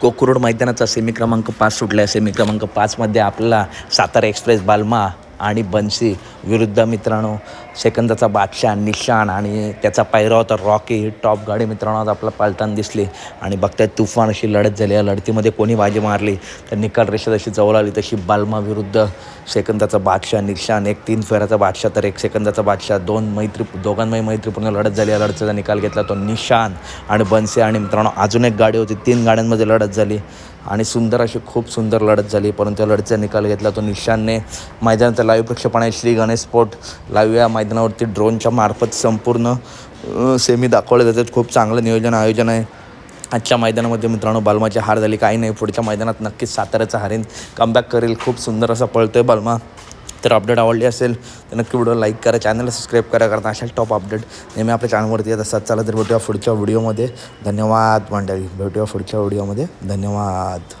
कोकरोड मैदानाचा semi क्रमांक पाच सुटला आहे सेमी क्रमांक पाचमध्ये आपल्याला सातारा एक्सप्रेस बालमा आणि बन्सी विरुद्ध मित्रांनो सेकंदाचा बादशाह निशाण आणि त्याचा पायरा होता रॉकी. टॉप गाडी मित्रांनो आज आपला पालताना दिसली. आणि बघताय तुफान अशी लढत झाली. या लढतीमध्ये कोणी बाजी मारली? तर निकाल रेषा जशी जवळ आली तशी बालमा विरुद्ध सेकंदाचा बादशाह निशान एक तीन फेराचा बादशाह तर एक सेकंदाचा बादशाह दोन मैत्री दोघांमध्ये मैत्रीपूर्ण लढत झाली. या लढतीचा निकाल घेतला तो निशान आणि बनसे आणि मित्रांनो अजून एक गाडी होती. तीन गाड्यांमध्ये लढत झाली आणि सुंदर अशी खूप सुंदर लढत झाली. परंतु या लढतीचा निकाल घेतला तो निशानने. मैदानाचा लाईव्ह प्रक्षेपण आहे. श्री गणेश स्पोर्ट लाईव्ह या मैदानावरती ड्रोनच्या मार्फत संपूर्ण सेमी दाखवले जातात. खूप चांगलं नियोजन आयोजन आहे. आजच्या मैदानामध्ये मित्रांनो बालमाची हार झाली काही नाही. पुढच्या मैदानात नक्कीच साताऱ्याचा हारेन. कमबॅक करेल खूप सुंदर असा पळतोय बालमा. तर अपडेट आवडली असेल तर नक्की व्हिडिओ लाईक करा चॅनलला सबस्क्राईब करा कारण अशा टॉप अपडेट नेहमी आपल्या चॅनलवरती येत असतात. चला तर भेटूया पुढच्या व्हिडिओमध्ये धन्यवाद मंडळी. भेटूया पुढच्या व्हिडिओमध्ये धन्यवाद.